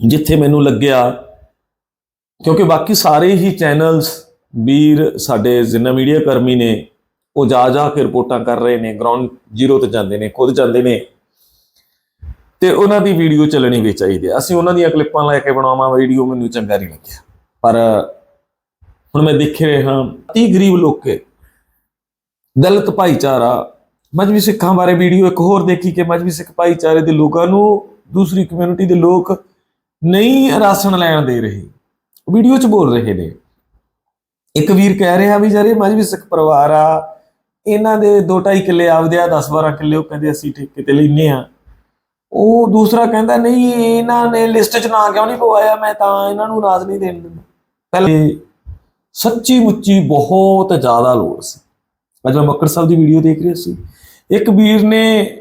ਜਿੱਥੇ ਮੈਨੂੰ ਲੱਗਿਆ। ਕਿਉਂਕਿ ਬਾਕੀ ਸਾਰੇ ਹੀ ਚੈਨਲਸ ਵੀਰ ਸਾਡੇ ਜਿੰਨਾ ਮੀਡੀਆ ਕਰਮੀ ਨੇ, ਉਹ ਜਾ ਜਾ ਕੇ ਰਿਪੋਰਟਾਂ ਕਰ ਰਹੇ ਨੇ ਗਰਾਊਂਡ ਜ਼ੀਰੋ ਤੇ ਜਾਂਦੇ ਨੇ, ਖੁਦ ਜਾਂਦੇ ਨੇ। ਤੇ ਉਹਨਾਂ ਦੀ ਵੀਡੀਓ ਚੱਲਣੀ ਵੀ ਚਾਹੀਦੀ ਹੈ ਅਸੀਂ ਉਹਨਾਂ ਦੀਆਂ ਕਲਿੱਪਾਂ ਲੈ ਕੇ ਬਣਾਵਾਂ ਵੀਡੀਓ ਮੈਨੂੰ ਚੰਗਾ ਨਹੀਂ ਲੱਗਿਆ। ਪਰ ਹੁਣ ਮੈਂ ਦੇਖ ਰਿਹਾ ਅਤੀ ਗਰੀਬ ਲੋਕੇ ਦਲਿਤ ਭਾਈਚਾਰਾ ਮਜਬੀ ਸਿੱਖਾਂ ਬਾਰੇ ਵੀਡੀਓ ਇੱਕ ਹੋਰ ਦੇਖੀ ਕਿ ਮਜਬੀ ਸਿੱਖ ਭਾਈਚਾਰੇ ਦੇ ਲੋਕਾਂ ਨੂੰ, ਦੂਸਰੀ ਕਮਿਊਨਿਟੀ ਦੇ ਲੋਕ ਨਹੀਂ ਰਾਸ਼ਨ ਲੈਣ ਦੇ ਰਹੇ। ਵੀਡੀਓ 'ਚ ਬੋਲ ਰਹੇ ਨੇ। ਇੱਕ ਵੀਰ ਕਹਿ ਰਿਹਾ ਵੀ, ਯਾਰ ਜਿਹੜੇ ਮਜਬੀ ਸਿੱਖ ਪਰਿਵਾਰ ਆ। ਇਹਨਾਂ ਦੇ 2.5 ਕਿੱਲੇ ਆਪਦੇ ਆ 10-12 ਕਿੱਲੇ, ਉਹ ਕਹਿੰਦੇ ਅਸੀਂ ਠੇਕੇ ਤੇ ਲੈਨੇ ਆ। ਉਹ ਦੂਸਰਾ ਕਹਿੰਦਾ, ਨਹੀਂ, ਇਹਨਾਂ ਨੇ ਲਿਸਟ 'ਚ ਨਾਂ ਕਿਉਂ ਨਹੀਂ ਪਵਾਇਆ? ਮੈਂ ਤਾਂ ਇਹਨਾਂ ਨੂੰ ਨਾਜ਼ ਨਹੀਂ ਦੇਣ ਦਿੰਦਾ। ਪਹਿਲੇ ਸੱਚੀ ਮੁੱਚੀ ਬਹੁਤ ਜ਼ਿਆਦਾ ਲੋੜ ਸੀ। ਅੱਜ ਮੈਂ ਮੱਕੜ ਸਾਹਿਬ ਦੀ ਵੀਡੀਓ ਦੇਖ ਰਿਹਾ ਸੀ। ਇੱਕ ਵੀਰ ਨੇ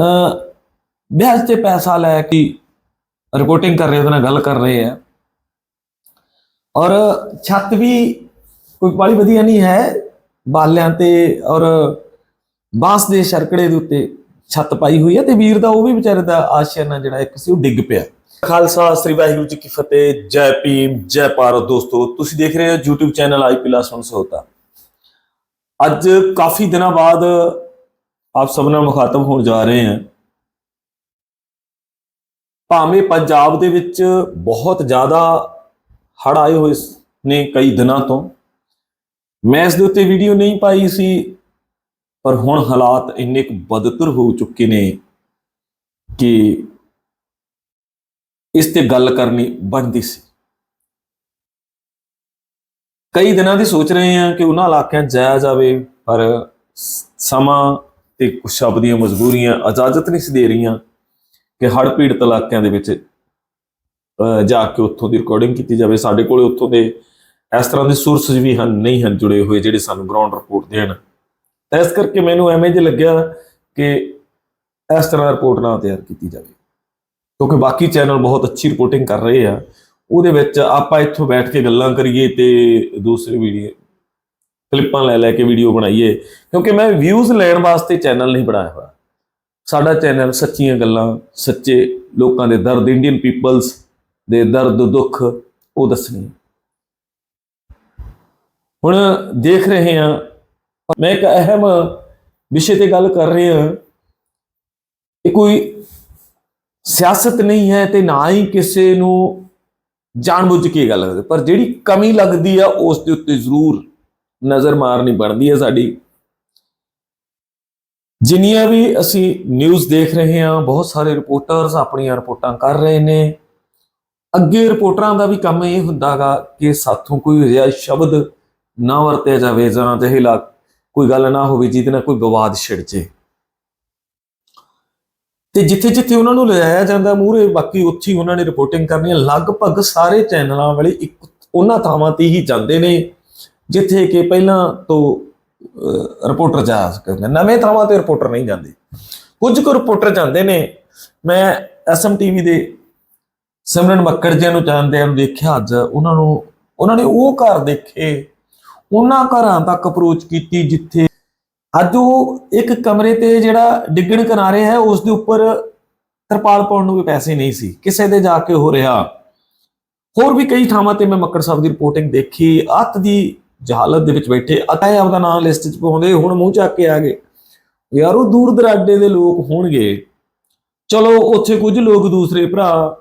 ਅ ਵਿਆਜ ਤੇ ਪੈਸਾ ਲੈ ਕੇ ਰਿਪੋਰਟਿੰਗ ਕਰ ਰਹੇ, ਉਹਦੇ ਨਾਲ ਗੱਲ ਕਰ ਰਹੇ ਆ। ਔਰ ਛੱਤ ਵੀ ਕੋਈ ਬੜੀ ਵਧੀਆ ਨਹੀਂ ਹੈ, ਬਾਲਿਆਂ ਤੇ ਔਰ ਬਾਂਸ ਦੇ ਸ਼ਰਕੜੇ ਦੇ ਉੱਤੇ ਛੱਤ ਪਾਈ ਹੋਈ ਹੈ ਤੇ ਵੀਰ ਦਾ ਉਹ ਵੀ ਵਿਚਾਰੇ ਦਾ ਆਸ਼ਿਆਨਾ ਜਿਹੜਾ ਇੱਕ ਸੀ, ਉਹ ਡਿੱਗ ਪਿਆ। ਖਾਲਸਾ, ਸ੍ਰੀ ਵਾਹਿਗੁਰੂ ਜੀ ਕੀ ਫਤਿਹ, ਜੈ ਭੀਮ, ਜੈ ਭਾਰਤ ਦੋਸਤੋ, ਤੁਸੀਂ ਦੇਖ ਰਹੇ ਹੋ YouTube ਚੈਨਲ ਆਈਪੀ ਲਾਸਨ ਸੋਤਾ ਅੱਜ ਕਾਫੀ ਦਿਨਾਂ ਬਾਅਦ ਆਪ ਸਭ ਨਾਲ ਮੁਖਾਤਬ ਹੋਣ ਜਾ ਰਹੇ ਹਾਂ। ਭਾਵੇਂ ਪੰਜਾਬ ਦੇ ਵਿੱਚ ਬਹੁਤ ਜ਼ਿਆਦਾ ਹੜ੍ਹ ਆਏ ਹੋਏ ਨੇ ਕਈ ਦਿਨਾਂ ਤੋਂ। ਮੈਂ ਇਸ ਦੇ ਉੱਤੇ ਵੀਡੀਓ ਨਹੀਂ ਪਾਈ ਸੀ, ਪਰ ਹੁਣ ਹਾਲਾਤ ਇੰਨੇ ਕੁ ਬਦਤਰ ਹੋ ਚੁੱਕੇ ਨੇ ਕਿ ਇਸ ਤੇ ਗੱਲ ਕਰਨੀ ਬਣਦੀ ਸੀ। ਕਈ ਦਿਨਾਂ ਦੀ ਸੋਚ ਰਹੇ ਹਾਂ ਕਿ ਉਹਨਾਂ ਇਲਾਕਿਆਂ 'ਚ ਜਾਇਆ ਜਾਵੇ, ਪਰ ਸਮਾਂ ਤੇ ਕੁਝ ਸ਼ਬਦ ਮਜਬੂਰੀਆਂ ਇਜਾਜ਼ਤ ਨਹੀਂ ਸੀ ਦੇ ਰਹੀਆਂ। ਕਿ ਹੜ੍ਹ ਪੀੜਤ ਇਲਾਕਿਆਂ ਦੇ ਵਿੱਚ ਜਾ ਕੇ ਉੱਥੋਂ ਦੀ ਰਿਕਾਰਡਿੰਗ ਕੀਤੀ ਜਾਵੇ। ਸਾਡੇ ਕੋਲੇ ਉੱਥੋਂ ਦੇ ਇਸ ਤਰ੍ਹਾਂ ਦੇ ਸੋਰਸਸ ਵੀ ਹਨ, ਨਹੀਂ ਹਨ ਜੁੜੇ ਹੋਏ ਜਿਹੜੇ ਸਾਨੂੰ ਗਰਾਊਂਡ ਰਿਪੋਰਟ ਦੇਣ। ਤਾਂ ਇਸ ਕਰਕੇ ਮੈਨੂੰ ਐਵੇਂ ਜਿਹਾ ਲੱਗਿਆ ਕਿ ਇਸ ਤਰ੍ਹਾਂ ਰਿਪੋਰਟ ਨਾ ਤਿਆਰ ਕੀਤੀ ਜਾਵੇ। ਕਿਉਂਕਿ ਬਾਕੀ ਚੈਨਲ ਬਹੁਤ ਅੱਛੀ ਰਿਪੋਰਟਿੰਗ ਕਰ ਰਹੇ ਆ। ਉਹਦੇ ਵਿੱਚ ਆਪਾਂ ਇੱਥੋਂ ਬੈਠ ਕੇ ਗੱਲਾਂ ਕਰੀਏ ਤੇ ਦੂਸਰੇ ਵੀਡੀਓ ਕਲਿੱਪਾਂ ਲੈ ਲੈ ਕੇ ਵੀਡੀਓ ਬਣਾਈਏ। ਕਿਉਂਕਿ ਮੈਂ ਵਿਊਜ਼ ਲੈਣ ਵਾਸਤੇ ਚੈਨਲ ਨਹੀਂ ਬਣਾਇਆ ਹੋਇਆ। ਸਾਡਾ ਚੈਨਲ ਸੱਚੀਆਂ ਗੱਲਾਂ, ਸੱਚੇ ਲੋਕਾਂ ਦੇ ਦਰਦ ਇੰਡੀਅਨ ਪੀਪਲਸ ਦੇ ਦਰਦ, ਦੁੱਖ, ਉਹ ਦੱਸਣੀ ਹੁਣ ਦੇਖ ਰਹੇ ਹਾਂ, ਮੈਂ ਇੱਕ ਅਹਿਮ ਵਿਸ਼ੇ ਤੇ ਗੱਲ ਕਰ ਰਿਹਾ ਹਾਂ ਇਹ ਕੋਈ ਸਿਆਸਤ ਨਹੀਂ ਹੈ ਤੇ ਨਾ ਹੀ ਕਿਸੇ ਨੂੰ ਜਾਣਬੁੱਝ ਕੇ ਗੱਲ ਕਰਦੇ। ਪਰ ਜਿਹੜੀ ਕਮੀ ਲੱਗਦੀ ਆ, ਉਸ ਦੇ ਉੱਤੇ ਜ਼ਰੂਰ ਨਜ਼ਰ ਮਾਰਨੀ ਬਣਦੀ ਹੈ ਸਾਡੀ ਜਿੰਨੀਆਂ ਵੀ ਅਸੀਂ ਨਿਊਜ਼ ਦੇਖ ਰਹੇ ਹਾਂ, ਬਹੁਤ ਸਾਰੇ ਰਿਪੋਰਟਰਸ ਆਪਣੀਆਂ ਰਿਪੋਰਟਾਂ ਕਰ ਰਹੇ ਨੇ। ਅੱਗੇ ਰਿਪੋਰਟਰਾਂ ਦਾ ਵੀ ਕੰਮ ਇਹ ਹੁੰਦਾਗਾ ਕਿ ਸਾਥੋਂ ਕੋਈ ਅਜਿਹਾ ਸ਼ਬਦ ਨਾ ਵਰਤਿਆ ਜਾਵੇ, ਜਾਂ ਤੇ ਲਾ ਕੋਈ ਗੱਲ ਨਾ ਹੋਵੇ ਜਿਹਦੇ ਨਾਲ ਕੋਈ ਵਿਵਾਦ ਛਿੜ ਜੇ। ਤੇ ਜਿੱਥੇ ਜਿੱਥੇ ਉਹਨਾਂ ਨੂੰ ਲਿਜਾਇਆ ਜਾਂਦਾ ਮੂਹਰੇ, ਬਾਕੀ ਉੱਥੇ ਹੀ ਉਹਨਾਂ ਨੇ ਰਿਪੋਰਟਿੰਗ ਕਰਨੀ ਹੈ ਲਗਭਗ ਸਾਰੇ ਚੈਨਲਾਂ ਵਾਲੇ ਇੱਕ ਉਹਨਾਂ ਥਾਵਾਂ ਤੇ ਹੀ ਜਾਂਦੇ ਨੇ, ਜਿੱਥੇ ਕਿ ਪਹਿਲਾਂ ਤੋਂ ਰਿਪੋਰਟਰ ਜਾ ਸਕਦੇ ਨਵੇਂ ਥਾਵਾਂ ਤੇ ਰਿਪੋਰਟਰ ਨਹੀਂ ਜਾਂਦੇ। ਕੁਝ ਕੁ ਰਿਪੋਰਟਰ ਜਾਂਦੇ ਨੇ। ਮੈਂ ਐਸਐਮ ਟੀਵੀ ਦੇ ਸਿਮਰਨ ਮੱਕੜ ਜੀ ਨੂੰ ਜਾਣਦੇ ਨੂੰ ਦੇਖਿਆ ਅੱਜ ਉਹਨਾਂ ਨੂੰ, ਉਹਨਾਂ ਨੇ ਉਹ ਘਰ ਦੇਖੇ। ਉਹਨਾਂ ਘਰਾਂ ਤੱਕ ਅਪਰੋਚ ਕੀਤੀ ਜਿੱਥੇ ਅੱਜ ਉਹ ਇੱਕ ਕਮਰੇ ਤੇ ਜਿਹੜਾ ਡਿੱਗਣ ਕਿਨਾਰੇ ਹੈ, ਉਸ ਦੇ ਉੱਪਰ ਤਰਪਾਲ ਪਾਉਣ ਨੂੰ ਵੀ ਪੈਸੇ ਨਹੀਂ ਸੀ। ਕਿਸੇ ਦੇ ਜਾ ਕੇ ਹੋ ਰਿਹਾ। ਹੋਰ ਵੀ ਕਈ ਥਾਵਾਂ ਤੇ ਮੈਂ ਮੱਕੜ ਸਾਹਿਬ ਦੀ ਰਿਪੋਰਟਿੰਗ ਦੇਖੀ। ਅੱਤ ਦੀ ਜਹਾਲਤ ਦੇ ਵਿੱਚ ਬੈਠੇ ਅਤਾਏ ਆਪਦਾ ਨਾਮ ਲਿਸਟ 'ਚ ਪਾਉਂਦੇ ਹੁਣ ਮੂੰਹ ਚੱਕ ਕੇ ਆ ਗਏ। ਯਾਰ ਉਹ ਦੂਰ ਦਰਾਡੇ ਦੇ ਲੋਕ ਹੋਣਗੇ। ਚਲੋ ਉੱਥੇ ਕੁਝ ਲੋਕ ਦੂਸਰੇ ਭਰਾ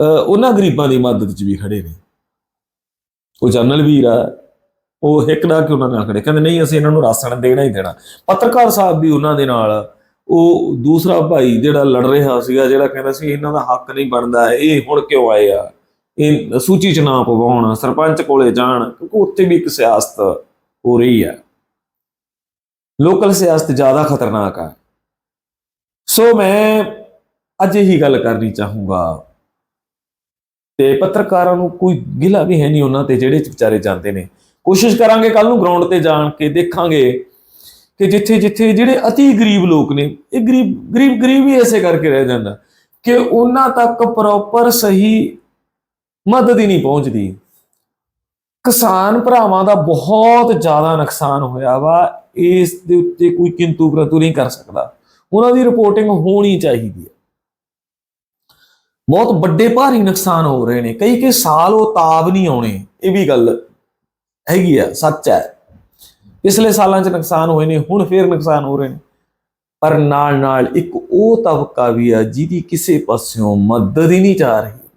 ਅਹ, ਉਹਨਾਂ ਗਰੀਬਾਂ ਦੀ ਮਦਦ 'ਚ ਵੀ ਖੜੇ ਨੇ। ਉਹ ਜਨਰਲ ਵੀਰ ਆ ਉਹ ਇੱਕ ਨਾ ਕਿ ਉਹਨਾਂ ਨਾਲ ਖੜੇ। ਕਹਿੰਦੇ ਨਹੀਂ ਅਸੀਂ ਇਹਨਾਂ ਨੂੰ ਰਾਸ਼ਨ ਦੇਣਾ ਹੀ ਦੇਣਾ। ਪੱਤਰਕਾਰ ਸਾਹਿਬ ਵੀ ਉਹਨਾਂ ਦੇ ਨਾਲ ਉਹ ਦੂਸਰਾ ਭਾਈ ਜਿਹੜਾ ਲੜ ਰਿਹਾ ਸੀਗਾ ਜਿਹੜਾ ਕਹਿੰਦਾ ਸੀ ਇਹਨਾਂ ਦਾ ਹੱਕ ਨਹੀਂ ਬਣਦਾ ਇਹ ਹੁਣ ਕਿਉਂ ਆਏ ਆ? ਇਹ ਸੂਚੀ ਚ ਨਾ ਪਵਾਉਣ, ਸਰਪੰਚ ਕੋਲੇ ਜਾਣ, ਕਿਉਂਕਿ ਉੱਥੇ ਵੀ ਇੱਕ ਸਿਆਸਤ ਹੋ ਰਹੀ ਹੈ। ਲੋਕਲ ਸਿਆਸਤ ਜ਼ਿਆਦਾ ਖਤਰਨਾਕ ਹੈ ਸੋ ਮੈਂ ਅੱਜ ਹੀ ਗੱਲ ਕਰਨੀ ਚਾਹੂੰਗਾ। ਤੇ ਪੱਤਰਕਾਰਾਂ ਨੂੰ ਕੋਈ ਗਿਲਾ ਵੀ ਹੈ ਨਹੀਂ ਉਹਨਾਂ ਤੇ, ਜਿਹੜੇ ਵਿਚਾਰੇ ਜਾਂਦੇ ਨੇ। ਕੋਸ਼ਿਸ਼ ਕਰਾਂਗੇ ਕੱਲ ਨੂੰ ਗਰਾਊਂਡ ਤੇ ਜਾਣ ਕੇ ਦੇਖਾਂਗੇ ਕਿ ਜਿੱਥੇ ਜਿੱਥੇ ਜਿਹੜੇ ਅਤੀ ਗਰੀਬ ਲੋਕ ਨੇ, ਇਹ ਗਰੀਬ ਗਰੀਬ ਗਰੀਬ ਹੀ ਐਸੇ ਕਰਕੇ ਰਹਿ ਜਾਂਦਾ ਕਿ ਉਹਨਾਂ ਤੱਕ ਪ੍ਰੋਪਰ ਸਹੀ ਮਦਦ ਹੀ ਨਹੀਂ ਪਹੁੰਚਦੀ। ਕਿਸਾਨ ਭਰਾਵਾਂ ਦਾ ਬਹੁਤ ਜ਼ਿਆਦਾ ਨੁਕਸਾਨ ਹੋਇਆ ਵਾ, ਇਸ ਦੇ ਉੱਤੇ ਕੋਈ ਕਿੰਤੂ ਪ੍ਰਤੂ ਨਹੀਂ ਕਰ ਸਕਦਾ। ਉਹਨਾਂ ਦੀ ਰਿਪੋਰਟਿੰਗ ਹੋਣੀ ਚਾਹੀਦੀ ਹੈ। ਬਹੁਤ ਵੱਡੇ ਭਾਰੀ ਨੁਕਸਾਨ ਹੋ ਰਹੇ ਨੇ। ਕਈ ਕਈ ਸਾਲ ਉਹ ਤਾਬ ਨਹੀਂ ਆਉਣੇ। ਇਹ ਵੀ ਗੱਲ ਹੈਗੀ ਆ, ਸੱਚ ਹੈ। ਪਿਛਲੇ ਸਾਲਾਂ 'ਚ ਨੁਕਸਾਨ ਹੋਏ ਨੇ, ਹੁਣ ਫੇਰ ਨੁਕਸਾਨ ਹੋ ਰਹੇ ਨੇ। ਪਰ ਨਾਲ ਨਾਲ ਇੱਕ ਉਹ ਤਬਕਾ ਵੀ ਆ ਜਿਹਦੀ ਕਿਸੇ ਪਾਸਿਓਂ ਮਦਦ ਹੀ ਨਹੀਂ ਜਾ ਰਹੀ।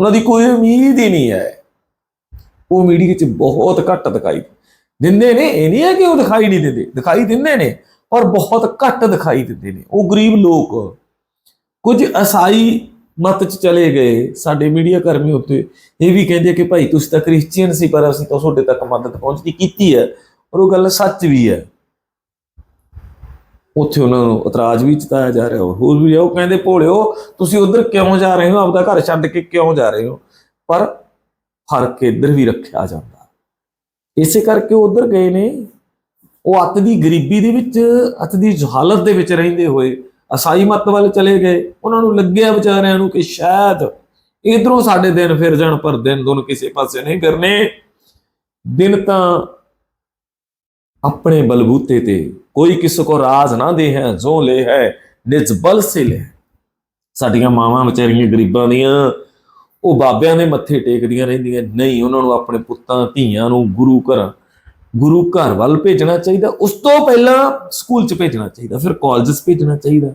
ਉਹਨਾਂ ਦੀ ਕੋਈ ਉਮੀਦ ਹੀ ਨਹੀਂ ਹੈ। ਉਹ ਮੀਡੀਆ 'ਚ ਬਹੁਤ ਘੱਟ ਦਿਖਾਈ ਦਿੰਦੇ ਨੇ। ਇਹ ਨਹੀਂ ਹੈ ਕਿ ਉਹ ਦਿਖਾਈ ਨਹੀਂ ਦਿੰਦੇ। ਦਿਖਾਈ ਦਿੰਦੇ ਨੇ ਔਰ ਬਹੁਤ ਘੱਟ ਦਿਖਾਈ ਦਿੰਦੇ ਨੇ। ਉਹ ਗਰੀਬ ਲੋਕ ਕੁਝ ਅਸਾਈ ਮਤ ਚ ਚਲੇ ਗਏ। ਸਾਡੇ ਮੀਡੀਆ ਕਰਮੀ ਉੱਤੇ ਇਹ ਵੀ ਕਹਿੰਦੇ ਕਿ ਭਾਈ ਤੁਸੀਂ ਤਾਂ ਕ੍ਰਿਸਚੀਅਨ ਸੀ, ਪਰ ਅਸੀਂ ਤਾਂ ਤੁਹਾਡੇ ਤੱਕ ਮਦਦ ਪਹੁੰਚਦੀ ਕੀਤੀ ਹੈ। ਔਰ ਉਹ ਗੱਲ ਸੱਚ ਵੀ ਹੈ। ਉੱਥੇ ਉਹਨਾਂ ਨੂੰ ਇਤਰਾਜ਼ ਵੀ ਜਤਾਇਆ ਜਾ ਰਿਹਾ, ਹੋਰ ਵੀ ਉਹ ਕਹਿੰਦੇ, ਭੋਲਿਓ, ਤੁਸੀਂ ਉਧਰ ਕਿਉਂ ਜਾ ਰਹੇ ਹੋ? ਆਪਦਾ ਘਰ ਛੱਡ ਕੇ ਕਿਉਂ ਜਾ ਰਹੇ ਹੋ? ਪਰ ਫ਼ਰਕ ਇੱਧਰ ਵੀ ਰੱਖਿਆ ਜਾਂਦਾ। ਇਸੇ ਕਰਕੇ ਉਹ ਉਧਰ ਗਏ ਨੇ। ਉਹ ਅੱਤ ਦੀ ਗਰੀਬੀ ਦੇ ਵਿੱਚ, ਅੱਤ ਦੀ ਜਹਾਲਤ ਦੇ ਵਿੱਚ ਰਹਿੰਦੇ ਹੋਏ ਅਸਾਈ ਮੱਤ ਵੱਲ ਚਲੇ ਗਏ। ਉਹਨਾਂ ਨੂੰ ਲੱਗਿਆ ਵਿਚਾਰਿਆਂ ਨੂੰ ਕਿ ਸ਼ਾਇਦ ਇਧਰੋਂ ਸਾਡੇ ਦਿਨ ਫਿਰ ਜਾਣ, ਪਰ ਦਿਨ ਦੋਨ ਕਿਸੇ ਪਾਸੇ ਨਹੀਂ ਫਿਰਨੇ। ਦਿਨ ਤਾਂ ਆਪਣੇ ਬਲਬੂਤੇ ਤੇ ਕੋਈ ਕਿਸੇ ਕੋ ਰਾਜ਼ ਨਾ ਦੇ ਹੈ ਜੋ ਲੈ ਹੈ ਨਿਜ ਬਲ ਸੇ ਲੈ ਸਾਡੀਆਂ ਮਾਵਾਂ ਵਿਚਾਰੀਆਂ ਗਰੀਬਾਂ ਦੀਆਂ, ਉਹ ਬਾਬਿਆਂ ਦੇ ਮੱਥੇ ਟੇਕਦੀਆਂ ਰਹਿੰਦੀਆਂ। ਨਹੀਂ, ਉਹਨਾਂ ਨੂੰ ਆਪਣੇ ਪੁੱਤਾਂ, ਧੀਆਂ ਨੂੰ ਗੁਰੂ ਘਰਾਂ, ਗੁਰੂ ਘਰ ਵੱਲ ਭੇਜਣਾ ਚਾਹੀਦਾ। ਉਸ ਤੋਂ ਪਹਿਲਾਂ ਸਕੂਲ 'ਚ ਭੇਜਣਾ ਚਾਹੀਦਾ, ਫਿਰ ਕਾਲਜਸ ਭੇਜਣਾ ਚਾਹੀਦਾ।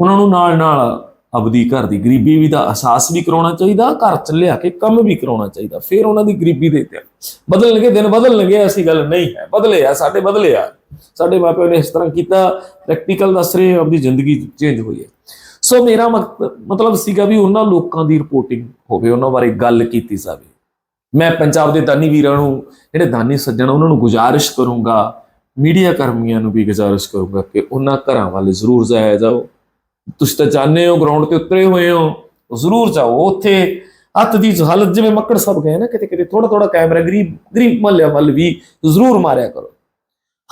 ਉਹਨਾਂ ਨੂੰ ਨਾਲ ਨਾਲ ਆਪਦੀ ਘਰ ਦੀ ਗਰੀਬੀ ਵੀ ਦਾ ਅਹਿਸਾਸ ਵੀ ਕਰਾਉਣਾ ਚਾਹੀਦਾ, ਘਰ ਚ ਲਿਆ ਕੇ ਕੰਮ ਵੀ ਕਰਾਉਣਾ ਚਾਹੀਦਾ। ਫਿਰ ਉਹਨਾਂ ਦੀ ਗਰੀਬੀ ਦੇ ਤੇ ਬਦਲਣਗੇ ਦਿਨ, ਬਦਲਣਗੇ, ਐਸੀ ਗੱਲ ਨਹੀਂ ਹੈ। ਬਦਲੇ ਆ ਸਾਡੇ, ਬਦਲੇ ਆ। ਸਾਡੇ ਮਾਪਿਆਂ ਨੇ ਇਸ ਤਰ੍ਹਾਂ ਕੀਤਾ ਪ੍ਰੈਕਟੀਕਲ ਦੱਸ ਰਹੇ ਆਪਦੀ ਜ਼ਿੰਦਗੀ ਚੇਂਜ ਹੋਈ ਹੈ। ਸੋ ਮੇਰਾ ਮਕ- ਮਤਲਬ ਸੀਗਾ ਵੀ ਉਹਨਾਂ ਲੋਕਾਂ ਦੀ ਰਿਪੋਰਟਿੰਗ ਹੋਵੇ, ਉਹਨਾਂ ਬਾਰੇ ਗੱਲ ਕੀਤੀ ਜਾਵੇ। ਮੈਂ ਪੰਜਾਬ ਦੇ ਦਾਨੀ ਵੀਰਾਂ ਨੂੰ, ਜਿਹੜੇ ਦਾਨੀ ਸੱਜਣ ਉਹਨਾਂ ਨੂੰ ਗੁਜ਼ਾਰਿਸ਼ ਕਰੂੰਗਾ ਮੀਡੀਆ ਕਰਮੀਆਂ ਨੂੰ ਵੀ ਗੁਜ਼ਾਰਿਸ਼ ਕਰੂੰਗਾ ਕਿ ਉਹਨਾਂ ਘਰਾਂ ਵੱਲ ਜ਼ਰੂਰ ਜਾਇਆ ਜਾਓ। ਤੁਸੀਂ ਤਾਂ ਜਾਣਦੇ ਹੋ ਗਰਾਊਂਡ ਤੇ ਉਤਰੇ ਹੋਏ ਹੋ, ਜ਼ਰੂਰ ਜਾਓ। ਉੱਥੇ ਹੱਥ ਦੀ ਹਾਲਤ ਜਿਵੇਂ ਮੱਕੜ ਸਭ ਗਏ ਨਾ ਕਿਤੇ ਕਿਤੇ ਥੋੜਾ ਥੋੜਾ ਕੈਮਰਾ, ਗਰੀਬ ਗਰੀਬ ਮਹੱਲਿਆਂ ਵੱਲ ਵੀ ਜ਼ਰੂਰ ਮਾਰਿਆ ਕਰੋ।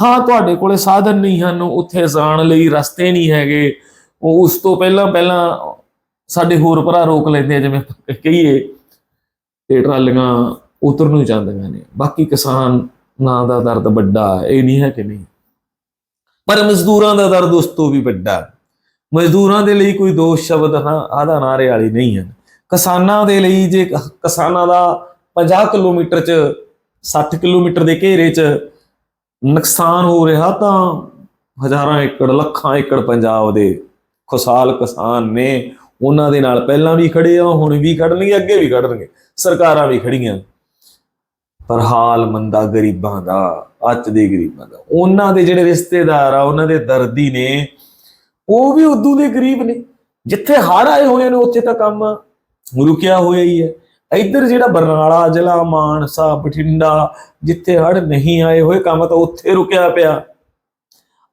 ਹਾਂ, ਤੁਹਾਡੇ ਕੋਲੇ ਸਾਧਨ ਨਹੀਂ ਹਨ, ਉੱਥੇ ਜਾਣ ਲਈ ਰਸਤੇ ਨਹੀਂ ਹੈਗੇ। ਉਹ ਉਸ ਤੋਂ ਪਹਿਲਾਂ ਪਹਿਲਾਂ ਸਾਡੇ ਹੋਰ ਭਰਾ ਰੋਕ ਲੈਂਦੇ ਆ, ਜਿਵੇਂ ਕਹੀਏ, ਤੇ ਟਰਾਲੀਆਂ ਉਤਰ ਨੂੰ ਜਾਂਦੀਆਂ ਨੇ। ਬਾਕੀ ਕਿਸਾਨ ਨਾਂ ਦਾ ਦਰਦ ਵੱਡਾ ਇਹ ਨਹੀਂ ਹੈ ਕਿ ਨਹੀਂ। ਪਰ ਮਜ਼ਦੂਰਾਂ ਦਾ ਦਰਦ ਉਸ ਤੋਂ ਵੀ ਵੱਡਾ ਮਜ਼ਦੂਰਾਂ ਦੇ ਲਈ ਕੋਈ ਦੋਸ਼ ਸ਼ਬਦ ਹਾਂ ਆਦਾ ਨਾਰੇ ਵਾਲੀ ਨਹੀਂ ਹੈ ਕਿਸਾਨਾਂ ਦੇ ਲਈ ਜੇ ਕਿਸਾਨਾਂ ਦਾ 50 ਕਿਲੋਮੀਟਰ ਚ 60 ਕਿਲੋਮੀਟਰ ਦੇ ਘੇਰੇ ਚ ਨੁਕਸਾਨ ਹੋ ਰਿਹਾ ਤਾਂ ਹਜ਼ਾਰਾਂ ਏਕੜ, ਲੱਖਾਂ ਏਕੜ ਪੰਜਾਬ ਦੇ ਖੁਸ਼ਹਾਲ ਕਿਸਾਨ ਨੇ ਉਹਨਾਂ ਦੇ ਨਾਲ ਪਹਿਲਾਂ ਵੀ ਖੜੇ ਆ, ਹੁਣ ਵੀ ਖੜਨਗੇ ਅੱਗੇ ਵੀ ਖੜਨਗੇ ਸਰਕਾਰਾਂ ਵੀ ਖੜੀਆਂ ਪਰ ਹਾਲ ਮੰਦਾ ਗਰੀਬਾਂ ਦਾ, ਅੱਜ ਦੇ ਗਰੀਬਾਂ ਦਾ। ਉਹਨਾਂ ਦੇ ਜਿਹੜੇ ਰਿਸ਼ਤੇਦਾਰ ਆ, ਉਹਨਾਂ ਦੇ ਦਰਦੀ ਨੇ, ਉਹ ਵੀ ਉਦੋਂ ਦੇ ਗਰੀਬ ਨੇ। ਜਿੱਥੇ ਹੜ ਆਏ ਹੋਏ ਨੇ, ਉੱਥੇ ਤਾਂ ਕੰਮ ਰੁਕਿਆ ਹੋਇਆ ਹੀ ਹੈ। ਇੱਧਰ ਜਿਹੜਾ ਬਰਨਾਲਾ, ਜ਼ਿਲ੍ਹਾ ਮਾਨਸਾ, ਬਠਿੰਡਾ, ਜਿੱਥੇ ਹੜ੍ਹ ਨਹੀਂ ਆਏ ਹੋਏ ਕੰਮ, ਤਾਂ ਉੱਥੇ ਰੁਕਿਆ ਪਿਆ।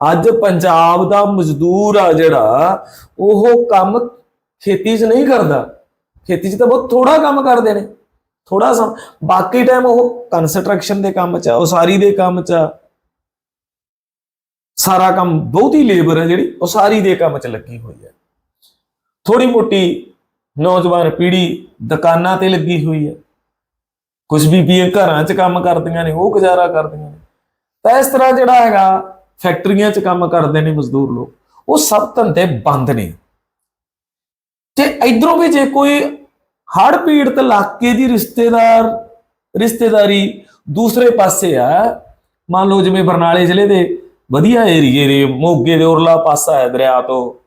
ਅੱਜ ਪੰਜਾਬ ਦਾ ਮਜ਼ਦੂਰ ਆ ਜਿਹੜਾ, ਉਹ ਕੰਮ ਖੇਤੀ 'ਚ ਨਹੀਂ ਕਰਦਾ। ਖੇਤੀ 'ਚ ਤਾਂ ਬਹੁਤ ਥੋੜਾ ਕੰਮ ਕਰਦੇ ਨੇ ਥੋੜਾ ਸਮ, ਬਾਕੀ ਟਾਈਮ ਉਹ ਕੰਸਟਰਕਸ਼ਨ ਦੇ ਕੰਮ 'ਚ ਆ ਉਸਾਰੀ ਦੇ ਕੰਮ 'ਚ ਆ। ਸਾਰਾ ਕੰਮ ਬਹੁਤੀ ਲੇਬਰ ਹੈ ਜਿਹੜੀ ਉਸਾਰੀ ਦੇ ਕੰਮ 'ਚ ਲੱਗੀ ਹੋਈ ਹੈ ਥੋੜੀ ਮੋਟੀ ਨੌਜਵਾਨ ਪੀੜ੍ਹੀ ਦੁਕਾਨਾਂ ਤੇ ਲੱਗੀ ਹੋਈ ਹੈ ਕੁਝ ਬੀਬੀਆਂ ਘਰਾਂ 'ਚ ਕੰਮ ਕਰਦੀਆਂ ਨੇ, ਉਹ ਗੁਜ਼ਾਰਾ ਕਰਦੀਆਂ ਨੇ। ਤਾਂ ਇਸ ਤਰ੍ਹਾਂ ਜਿਹੜਾ ਹੈਗਾ, ਫੈਕਟਰੀਆਂ 'ਚ ਕੰਮ ਕਰਦੇ ਨੇ ਮਜ਼ਦੂਰ ਲੋਕ, ਉਹ ਸਭ ਧੰਦੇ ਬੰਦ ਨੇ। ਤੇ ਇਧਰੋਂ ਵੀ ਜੇ ਕੋਈ ਹੜ ਪੀੜਤ ਇਲਾਕੇ ਦੀ ਰਿਸ਼ਤੇਦਾਰ, ਰਿਸ਼ਤੇਦਾਰੀ ਦੂਸਰੇ ਪਾਸੇ ਆ, ਮੰਨ ਲਓ ਜਿਵੇਂ ਬਰਨਾਲੇ ਜ਼ਿਲ੍ਹੇ ਦੇ ਵਧੀਆ ਏਰੀਏ ਨੇ, ਮੋਗੇ ਦੇ ਉਰਲਾ ਪਾਸਾ ਹੈ ਦਰਿਆ ਤੋਂ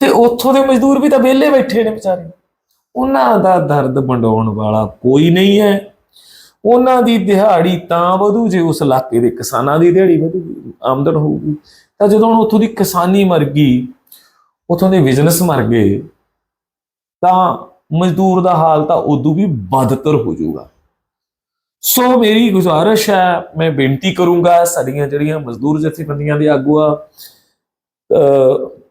ਤੇ ਉੱਥੋਂ ਦੇ ਮਜ਼ਦੂਰ ਵੀ ਤਾਂ ਵਿਹਲੇ ਬੈਠੇ ਨੇ ਵਿਚਾਰੇ। ਉਹਨਾਂ ਦਾ ਦਰਦ ਵੰਡਾਉਣ ਵਾਲਾ ਕੋਈ ਨਹੀਂ ਹੈ। ਉਹਨਾਂ ਦੀ ਦਿਹਾੜੀ ਤਾਂ ਵਧੂ ਜੇ ਉਸ ਇਲਾਕੇ ਦੇ ਕਿਸਾਨਾਂ ਦੀ ਦਿਹਾੜੀ ਵਧੂਗੀ, ਆਮਦਨ ਹੋਊਗੀ। ਤਾਂ ਜਦੋਂ ਹੁਣ ਉੱਥੋਂ ਦੀ ਕਿਸਾਨੀ ਮਰ ਗਈ, ਉੱਥੋਂ ਦੇ ਬਿਜ਼ਨਸ ਮਰ ਗਏ, ਤਾਂ ਮਜ਼ਦੂਰ ਦਾ ਹਾਲ ਤਾਂ ਉਦੋਂ ਵੀ ਬਦਤਰ ਹੋ ਜਾਊਗਾ। ਸੋ ਮੇਰੀ ਗੁਜ਼ਾਰਿਸ਼ ਹੈ, ਮੈਂ ਬੇਨਤੀ ਕਰੂੰਗਾ, ਸਾਡੀਆਂ ਜਿਹੜੀਆਂ ਮਜ਼ਦੂਰ ਜਥੇਬੰਦੀਆਂ ਦੇ ਆਗੂ ਆ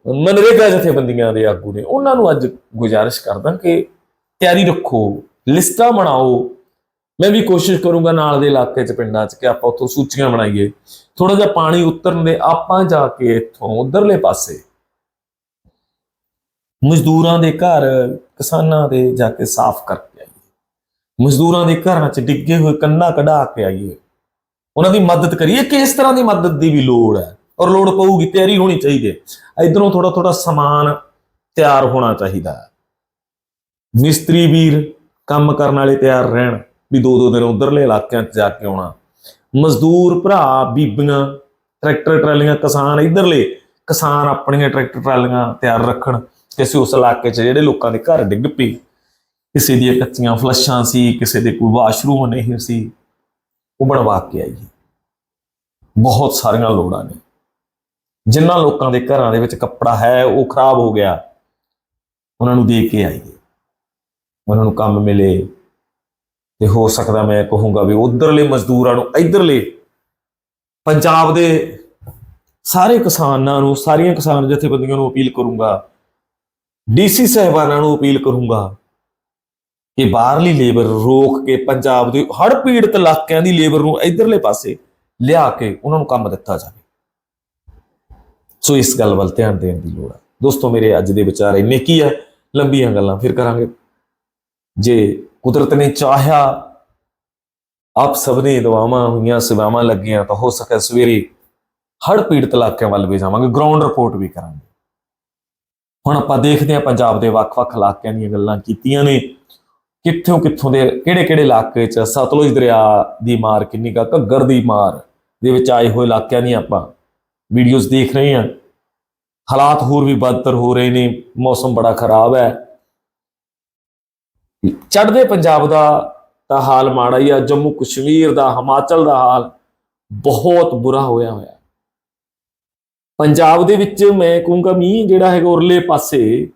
ਮਨਰੇਗਾ ਜਥੇਬੰਦੀਆਂ ਦੇ ਆਗੂ ਨੇ, ਉਹਨਾਂ ਨੂੰ ਅੱਜ ਗੁਜ਼ਾਰਿਸ਼ ਕਰਦਾ ਕਿ ਤਿਆਰੀ ਰੱਖੋ, ਲਿਸਟਾਂ ਬਣਾਓ। ਮੈਂ ਵੀ ਕੋਸ਼ਿਸ਼ ਕਰੂੰਗਾ ਨਾਲ ਦੇ ਇਲਾਕੇ 'ਚ, ਪਿੰਡਾਂ 'ਚ, ਕਿ ਆਪਾਂ ਉੱਥੋਂ ਸੂਚੀਆਂ ਬਣਾਈਏ। ਥੋੜਾ ਜਿਹਾ ਪਾਣੀ ਉਤਰਨ ਦੇ ਆਪਾਂ ਜਾ ਕੇ ਇੱਥੋਂ ਉਧਰਲੇ ਪਾਸੇ ਮਜ਼ਦੂਰਾਂ ਦੇ ਘਰ, ਕਿਸਾਨਾਂ ਦੇ ਜਾ ਕੇ ਸਾਫ਼ ਕਰਕੇ ਆਈਏ। ਮਜ਼ਦੂਰਾਂ ਦੇ ਘਰਾਂ 'ਚ ਡਿੱਗੇ ਹੋਏ ਕੰਨਾ ਕਢਾ ਕੇ ਆਈਏ। ਉਹਨਾਂ ਦੀ ਮਦਦ ਕਰੀਏ ਕਿਸ ਤਰ੍ਹਾਂ ਦੀ ਮਦਦ ਦੀ ਵੀ ਲੋੜ ਹੈ। ਔਰ ਲੋੜ ਪਊਗੀ, ਤਿਆਰੀ ਹੋਣੀ ਚਾਹੀਦੀ ਹੈ। ਇਧਰੋਂ ਥੋੜਾ ਥੋੜਾ ਸਮਾਨ ਤਿਆਰ ਹੋਣਾ ਚਾਹੀਦਾ ਮਿਸਤਰੀ ਵੀਰ ਕੰਮ ਕਰਨ ਵਾਲੇ ਤਿਆਰ ਰਹਿਣ, ਵੀ ਦੋ ਦੋ ਦਿਨ ਉਧਰਲੇ ਇਲਾਕਿਆਂ 'ਚ ਜਾ ਕੇ ਆਉਣਾ। ਮਜ਼ਦੂਰ ਭਰਾ, ਬੀਬੀਆਂ, ਟਰੈਕਟਰ ਟਰਾਲੀਆਂ, ਕਿਸਾਨ, ਇਧਰਲੇ ਕਿਸਾਨ ਆਪਣੀਆਂ ਟਰੈਕਟਰ ਟਰਾਲੀਆਂ ਤਿਆਰ ਰੱਖਣ ਕਿਸੇ ਉਸ ਇਲਾਕੇ 'ਚ ਜਿਹੜੇ ਲੋਕਾਂ ਦੇ ਘਰ ਡਿੱਗ ਪਏ। ਕਿਸੇ ਦੀਆਂ ਕੱਚੀਆਂ ਫਲਸ਼ਾਂ ਸੀ, ਕਿਸੇ ਦੇ ਕੋਈ ਵਾਸ਼ਰੂਮ ਨਹੀਂ ਸੀ। ਉਹ ਬਣਵਾ ਕੇ ਆਈਏ। ਬਹੁਤ ਸਾਰੀਆਂ ਲੋੜਾਂ ਨੇ। ਜਿਨ੍ਹਾਂ ਲੋਕਾਂ ਦੇ ਘਰਾਂ ਦੇ ਵਿੱਚ ਕੱਪੜਾ ਹੈ, ਉਹ ਖਰਾਬ ਹੋ ਗਿਆ। ਉਹਨਾਂ ਨੂੰ ਦੇ ਕੇ ਆਈਏ। ਉਹਨਾਂ ਨੂੰ ਕੰਮ ਮਿਲੇ ਤੇ ਹੋ ਸਕਦਾ ਮੈਂ ਕਹੂੰਗਾ ਵੀ ਉਧਰਲੇ ਮਜ਼ਦੂਰਾਂ ਨੂੰ ਇਧਰਲੇ ਪੰਜਾਬ ਦੇ ਸਾਰੇ ਕਿਸਾਨਾਂ ਨੂੰ, ਸਾਰੀਆਂ ਕਿਸਾਨ ਜਥੇਬੰਦੀਆਂ ਨੂੰ ਅਪੀਲ ਕਰੂੰਗਾ ਡੀਸੀ ਸਹਿਬਾਨਾਂ ਨੂੰ ਅਪੀਲ ਕਰੂੰਗਾ ਕਿ ਬਾਹਰਲੀ ਲੇਬਰ ਰੋਕ ਕੇ ਪੰਜਾਬ ਦੇ ਹੜ ਪੀੜਤ ਇਲਾਕਿਆਂ ਦੀ ਲੇਬਰ ਨੂੰ ਇਧਰਲੇ ਪਾਸੇ ਲਿਆ ਕੇ ਉਹਨਾਂ ਨੂੰ ਕੰਮ ਦਿੱਤਾ ਜਾਵੇ। ਸੋ ਇਸ ਗੱਲ ਵੱਲ ਧਿਆਨ ਦੇਣ ਦੀ ਲੋੜ ਹੈ ਦੋਸਤੋ, ਮੇਰੇ ਅੱਜ ਦੇ ਵਿਚਾਰ ਇੰਨੇ ਕੀ ਹੈ ਲੰਬੀਆਂ ਗੱਲਾਂ, ਫਿਰ ਕਰਾਂਗੇ। ਜੇ ਕੁਦਰਤ ਨੇ ਚਾਹਿਆ ਆਪ ਸਭ ਨੇ ਦੁਆਵਾਂ ਹੋਈਆਂ, ਸੇਵਾਵਾਂ ਲੱਗੀਆਂ, ਤਾਂ ਹੋ ਸਕੇ ਸਵੇਰੇ ਹੜ ਪੀੜਤ ਇਲਾਕਿਆਂ ਵੱਲ ਵੀ ਜਾਵਾਂਗੇ ਗਰਾਊਂਡ ਰਿਪੋਰਟ ਵੀ ਕਰਾਂਗੇ। ਹੁਣ ਆਪਾਂ ਦੇਖਦੇ ਹਾਂ ਪੰਜਾਬ ਦੇ ਵੱਖ-ਵੱਖ ਇਲਾਕਿਆਂ ਦੀਆਂ ਗੱਲਾਂ ਕੀਤੀਆਂ ਨੇ। ਕਿੱਥੋਂ ਕਿੱਥੋਂ ਦੇ ਕਿਹੜੇ ਕਿਹੜੇ ਇਲਾਕੇ 'ਚ ਸਤਲੁਜ ਦਰਿਆ ਦੀ ਮਾਰ ਕਿੰਨੀ ਕਾ ਘੱਗਰ ਦੀ ਮਾਰ ਦੇ ਵਿੱਚ ਆਏ ਹੋਏ ਇਲਾਕਿਆਂ ਦੀ ਆਪਾਂ ਵੀਡੀਓਜ਼ ਦੇਖ ਰਹੇ ਹਾਂ। ਹਾਲਾਤ ਹੋਰ ਵੀ ਬਦਤਰ ਹੋ ਰਹੇ ਨੇ, ਮੌਸਮ ਬੜਾ ਖਰਾਬ ਹੈ। ਚੜ੍ਹਦੇ ਪੰਜਾਬ ਦਾ ਤਾਂ ਹਾਲ ਮਾੜਾ ਹੀ ਆ, ਜੰਮੂ ਕਸ਼ਮੀਰ ਦਾ, ਹਿਮਾਚਲ ਦਾ ਹਾਲ ਬਹੁਤ ਬੁਰਾ ਹੋਇਆ ਹੋਇਆ। ਪੰਜਾਬ ਦੇ ਵਿੱਚ ਮੈਂ ਕਹੂੰਗਾ ਮੀਂਹ ਜਿਹੜਾ ਹੈਗਾ ਉਰਲੇ ਪਾਸੇ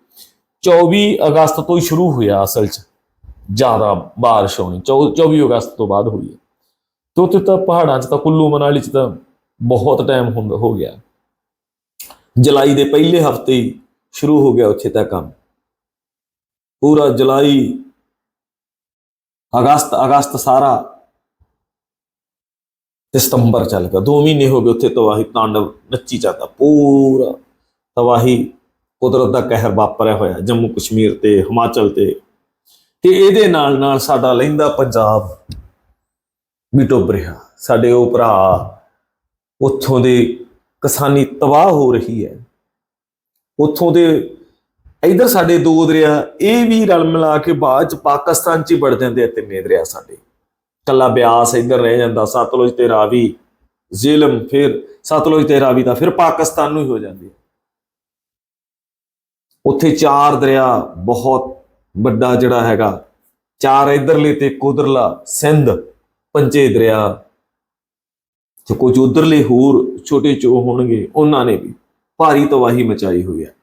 24 ਅਗਸਤ ਤੋਂ ਹੀ ਸ਼ੁਰੂ ਹੋਇਆ ਅਸਲ 'ਚ, ਜ਼ਿਆਦਾ ਬਾਰਿਸ਼ ਹੋਣੀ 24 ਅਗਸਤ ਤੋਂ ਬਾਅਦ ਹੋਈ ਹੈ। ਤੇ ਉੱਥੇ ਤਾਂ ਪਹਾੜਾਂ 'ਚ ਤਾਂ ਕੁੱਲੂ ਮਨਾਲੀ 'ਚ ਤਾਂ ਬਹੁਤ ਟਾਈਮ ਹੁੰਦਾ, ਹੋ ਗਿਆ। ਜੁਲਾਈ ਦੇ ਪਹਿਲੇ ਹਫ਼ਤੇ ਹੀ ਸ਼ੁਰੂ ਹੋ ਗਿਆ ਉੱਥੇ ਤਾਂ ਕੰਮ। ਪੂਰਾ ਜੁਲਾਈ, ਅਗਸਤ ਅਗਸਤ ਸਾਰਾ ਤੇ ਸਤੰਬਰ ਚੱਲ ਗਿਆ। 2 ਮਹੀਨੇ ਹੋ ਗਏ ਉੱਥੇ ਤਵਾਹੀ ਤਾਂਡਵ ਨੱਚੀ ਜਾਂਦਾ, ਪੂਰਾ ਤਵਾਹੀ ਕੁਦਰਤ ਦਾ ਕਹਿਰ ਵਾਪਰਿਆ ਹੋਇਆ, ਜੰਮੂ ਕਸ਼ਮੀਰ ਤੇ, ਹਿਮਾਚਲ ਤੇ। ਤੇ ਇਹਦੇ ਨਾਲ ਨਾਲ ਸਾਡਾ ਲੈਂਦਾ ਪੰਜਾਬ ਵੀ ਡੁੱਬ ਰਿਹਾ। ਸਾਡੇ ਉਹ ਭਰਾ ਉੱਥੋਂ ਦੇ ਕਿਸਾਨੀ ਤਬਾਹ ਹੋ ਰਹੀ ਹੈ। ਉੱਥੋਂ ਦੇ ਇਧਰ ਸਾਡੇ ਦੋ ਦਰਿਆ, ਇਹ ਵੀ ਰਲ ਮਿਲਾ ਕੇ ਬਾਅਦ ਚ ਪਾਕਿਸਤਾਨ ਚ ਵੜ ਜਾਂਦੇ ਆ ਤਿੰਨੇ ਦਰਿਆ ਸਾਡੇ। ਕੱਲਾ ਬਿਆਸ ਇਧਰ ਰਹਿ ਜਾਂਦਾ, ਸਤਲੁਜ ਤੇ ਰਾਵੀ, ਜ਼ਿਲਮ ਫਿਰ ਸਤਲੁਜ ਤੇ ਰਾਵੀ ਦਾ ਫਿਰ ਪਾਕਿਸਤਾਨ ਨੂੰ ਹੀ ਹੋ ਜਾਂਦੀ ਹੈ। ਉੱਥੇ ਚਾਰ ਦਰਿਆ ਬਹੁਤ ਵੱਡਾ ਜਿਹੜਾ ਹੈਗਾ, ਚਾਰ ਇਧਰਲੇ ਤੇ ਕੁਦਰਲਾ ਸਿੰਧ, ਪੰਜੇ ਦਰਿਆ ਤੇ ਕੁਝ ਉਧਰਲੇ ਹੋਰ ਛੋਟੇ ਚੋ ਹੋਣਗੇ, ਉਹਨਾਂ ਨੇ ਵੀ ਭਾਰੀ ਤਬਾਹੀ ਮਚਾਈ ਹੋਈ ਹੈ।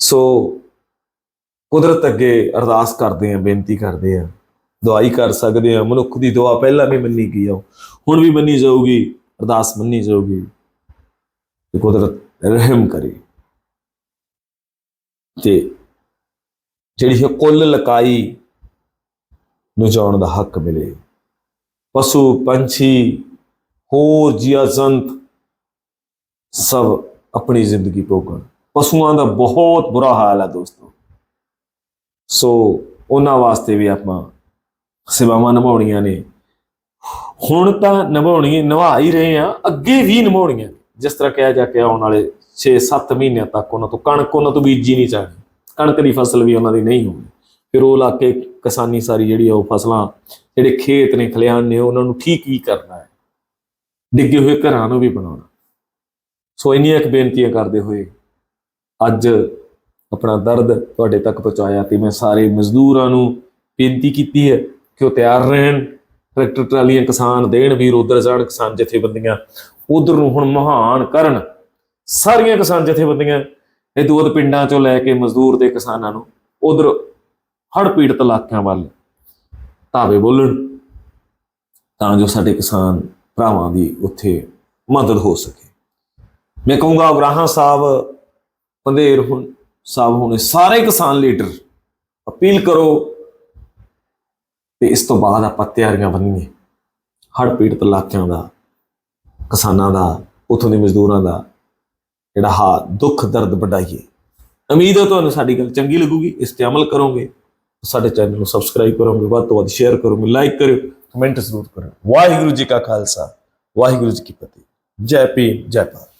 ਸੋ ਕੁਦਰਤ ਅੱਗੇ ਅਰਦਾਸ ਕਰਦੇ ਆ ਬੇਨਤੀ ਕਰਦੇ ਆ ਦੁਆਈ ਕਰ ਸਕਦੇ ਆ ਮਨੁੱਖ ਦੀ ਦੁਆ ਪਹਿਲਾਂ ਵੀ ਮੰਨੀ ਗਈ ਆ, ਹੁਣ ਵੀ ਮੰਨੀ ਜਾਊਗੀ, ਅਰਦਾਸ ਮੰਨੀ ਜਾਊਗੀ ਕਿ ਕੁਦਰਤ ਰਹਿਮ ਕਰੇ। ਤੇ ਜਿਹੜੀ ਕੁੱਲ ਲਕਾਈ ਨੂੰ ਜਾਣ ਦਾ ਹੱਕ ਮਿਲੇ। ਪਸ਼ੂ, ਪੰਛੀ, ਹੋਰ ਜੀਵ ਜੰਤ ਸਭ ਆਪਣੀ ਜ਼ਿੰਦਗੀ ਭੋਗਣ। ਪਸ਼ੂਆਂ ਦਾ ਬਹੁਤ ਬੁਰਾ ਹਾਲ ਹੈ ਦੋਸਤੋ। ਸੋ ਉਹਨਾਂ ਵਾਸਤੇ ਵੀ ਆਪਾਂ ਸੇਵਾਵਾਂ ਨਿਭਾਉਣੀਆਂ ਨੇ। ਹੁਣ ਤਾਂ ਨਿਭਾਉਣੀ, ਨਿਭਾ ਹੀ ਰਹੇ ਆ ਅੱਗੇ ਵੀ ਨਿਭਾਉਣੀਆਂ। ਨੇ। ਜਿਸ ਤਰ੍ਹਾਂ ਕਿਹਾ ਜਾ ਕੇ ਆਉਣ ਵਾਲੇ 6-7 ਮਹੀਨਿਆਂ ਤੱਕ ਉਹਨਾਂ ਤੋਂ ਕਣਕ, ਉਹਨਾਂ ਤੋਂ ਬੀਜੀ ਨਹੀਂ ਜਾਣੀ। ਕਣਕ ਦੀ ਫਸਲ ਵੀ ਉਹਨਾਂ ਦੀ ਨਹੀਂ ਹੋਣੀ। ਫਿਰ ਉਹ ਇਲਾਕੇ ਕਿਸਾਨੀ ਸਾਰੀ ਜਿਹੜੀ ਆ ਉਹ ਫਸਲਾਂ ਜਿਹੜੇ ਖੇਤ ਨੇ ਖਲਿਆਣ ਨੇ, ਉਹਨਾਂ ਨੂੰ ਠੀਕ ਵੀ ਕਰਨਾ ਹੈ? ਡਿੱਗੇ ਹੋਏ ਘਰਾਂ ਨੂੰ ਵੀ ਬਣਾਉਣਾ। ਸੋ ਇੰਨੀਆਂ ਕੁ ਬੇਨਤੀਆਂ ਕਰਦੇ ਹੋਏ ਅੱਜ ਆਪਣਾ ਦਰਦ ਤੁਹਾਡੇ ਤੱਕ ਪਹੁੰਚਾਇਆ ਤੇ ਮੈਂ ਸਾਰੇ ਮਜ਼ਦੂਰਾਂ ਨੂੰ ਬੇਨਤੀ ਕੀਤੀ ਹੈ ਕਿ ਉਹ ਤਿਆਰ ਰਹਿਣ। ਟਰੈਕਟਰ ਟਰਾਲੀਆਂ ਕਿਸਾਨ ਦੇਣ, ਵੀਰ ਉਧਰ ਜਾਣ, ਕਿਸਾਨ ਜਥੇਬੰਦੀਆਂ ਉਧਰ ਨੂੰ ਹੁਣ ਮਹਾਨ ਕਰਨ। ਸਾਰੀਆਂ ਕਿਸਾਨ ਜਥੇਬੰਦੀਆਂ ਇਹ ਦੋ ਪਿੰਡਾਂ ਚੋਂ ਲੈ ਕੇ ਮਜ਼ਦੂਰ ਦੇ ਕਿਸਾਨਾਂ ਨੂੰ ਉਧਰ ਹੜ ਪੀੜਤ ਇਲਾਕਿਆਂ ਵੱਲ ਧਾਵੇ ਬੋਲਣ, ਤਾਂ ਜੋ ਸਾਡੇ ਕਿਸਾਨ ਭਰਾਵਾਂ ਦੀ ਉੱਥੇ ਮਦਦ ਹੋ ਸਕੇ। ਮੈਂ ਕਹੂੰਗਾ ਅਬਰਾਹਾਂ ਸਾਹਿਬ ਪੰਧੇਰ ਹੁਣ, ਸਾਹਿਬ ਹੋਣੇ ਸਾਰੇ ਕਿਸਾਨ ਲੀਡਰ, ਅਪੀਲ ਕਰੋ ਤੇ ਇਸ ਤੋਂ ਬਾਅਦ ਆਪਾਂ ਤਿਆਰੀਆਂ ਬੰਨੀਏ। ਹੜ ਪੀੜਤ ਇਲਾਕਿਆਂ ਦਾ, ਕਿਸਾਨਾਂ ਦਾ, ਉਥੋਂ ਦੇ ਮਜ਼ਦੂਰਾਂ ਦਾ ਜਿਹੜਾ ਹਾ ਦੁੱਖ ਦਰਦ ਵਡਾਈਏ। ਉਮੀਦ ਹੈ ਤੁਹਾਨੂੰ ਸਾਡੀ ਗੱਲ ਚੰਗੀ ਲੱਗੂਗੀ, ਇਸ ਤੇ ਅਮਲ ਕਰੋਗੇ। ਸਾਡੇ ਚੈਨਲ ਨੂੰ ਸਬਸਕ੍ਰਾਈਬ ਕਰੋਗੇ ਵੱਧ ਤੋਂ ਵੱਧ ਸ਼ੇਅਰ ਕਰੋਗੇ ਲਾਈਕ ਕਰਿਓ ਕਮੈਂਟ ਜ਼ਰੂਰ ਕਰੋ ਵਾਹਿਗੁਰੂ ਜੀ ਕਾ ਖਾਲਸਾ, ਵਾਹਿਗੁਰੂ ਜੀ ਕੀ ਫਤਿਹ। ਜੈ ਭੀਮ, ਜੈ ਭਾਰਤ।